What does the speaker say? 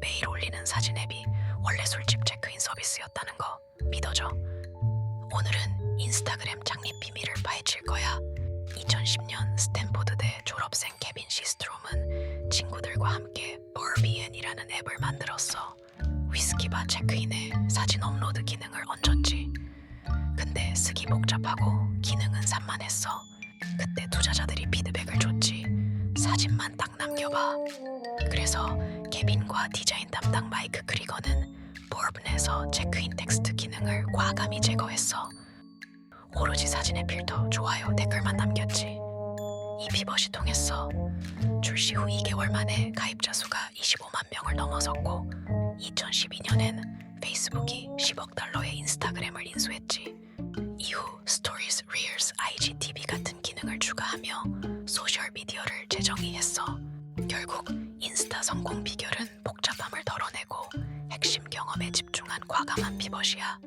매일 올리는 사진 앱이 원래 술집 체크인 서비스였다는 거 믿어져. 오늘은 인스타그램 창립 비밀을 파헤칠 거야. 2010년 스탠포드대 졸업생 케빈 시스트롬은 친구들과 함께 버비엔이라는 앱을 만들었어. 위스키바 체크인에 사진 업로드 기능을 얹었지. 근데 쓰기 복잡하고 기능은 산만했어. 그때 투자자들이 피드백을 줬지. 사진만 딱 남겨봐. 그래서 케빈과 디자인 담당 마이크 크리거는 보rbn에서 체크인 텍스트 기능을 과감히 제거했어. 오로지 사진의 필터, 좋아요, 댓글만 남겼지. 이 피벗이 통했어. 출시 후 2개월 만에 가입자 수가 25만 명을 넘어섰고 2012년엔 페이스북이 10억 달러의 인스타그램을 인수했지. 이후 스토리즈, 리얼스, IGTV 같은 기능을 추가하며 소셜 미디어를 성공 비결은 복잡함을 덜어내고 핵심 경험에 집중한 과감한 피벗이야.